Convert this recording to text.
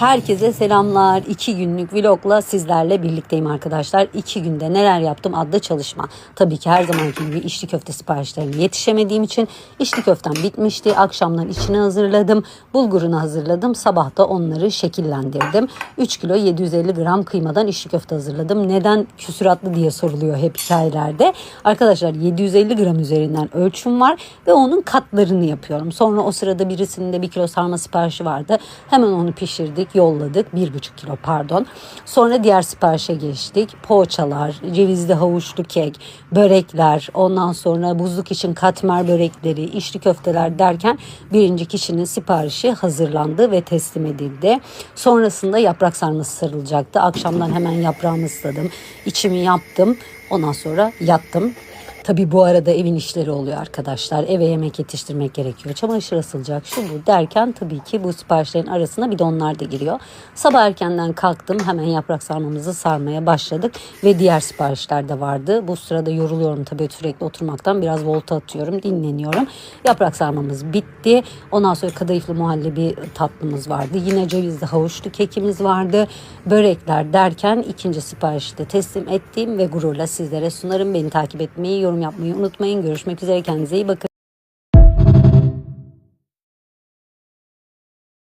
Herkese selamlar. İki günlük vlogla sizlerle birlikteyim arkadaşlar. İki günde neler yaptım adlı çalışma. Tabii ki her zamanki gibi içli köfte siparişlerine yetişemediğim için içli köftem bitmişti. Akşamdan içini hazırladım. Bulgurunu hazırladım. Sabah da onları şekillendirdim. 3 kilo 750 gram kıymadan içli köfte hazırladım. Neden küsuratlı diye soruluyor hep hikayelerde. Arkadaşlar 750 gram üzerinden ölçüm var ve onun katlarını yapıyorum. Sonra o sırada birisinin de bir kilo sarma siparişi vardı. Hemen onu pişirdik, yolladık. Bir buçuk kilo pardon. Sonra diğer siparişe geçtik. Poğaçalar, cevizli havuçlu kek, börekler, ondan sonra buzluk için katmer börekleri, içli köfteler derken birinci kişinin siparişi hazırlandı ve teslim edildi. Sonrasında yaprak sarması sarılacaktı. Akşamdan hemen yaprağımı ısladım. İçimi yaptım. Ondan sonra yattım. Tabii bu arada evin işleri oluyor arkadaşlar. Eve yemek yetiştirmek gerekiyor. Çamaşır asılacak şu bu derken tabii ki bu siparişlerin arasına bir de onlar da giriyor. Sabah erkenden kalktım. Hemen yaprak sarmamızı sarmaya başladık. Ve diğer siparişler de vardı. Bu sırada yoruluyorum tabii sürekli oturmaktan. Biraz volta atıyorum, dinleniyorum. Yaprak sarmamız bitti. Ondan sonra kadayıflı muhallebi tatlımız vardı. Yine cevizli havuçlu kekimiz vardı. Börekler derken ikinci siparişi de teslim ettim ve gururla sizlere sunarım. Beni takip etmeyi, yapmayı unutmayın. Görüşmek üzere. Kendinize iyi bakın.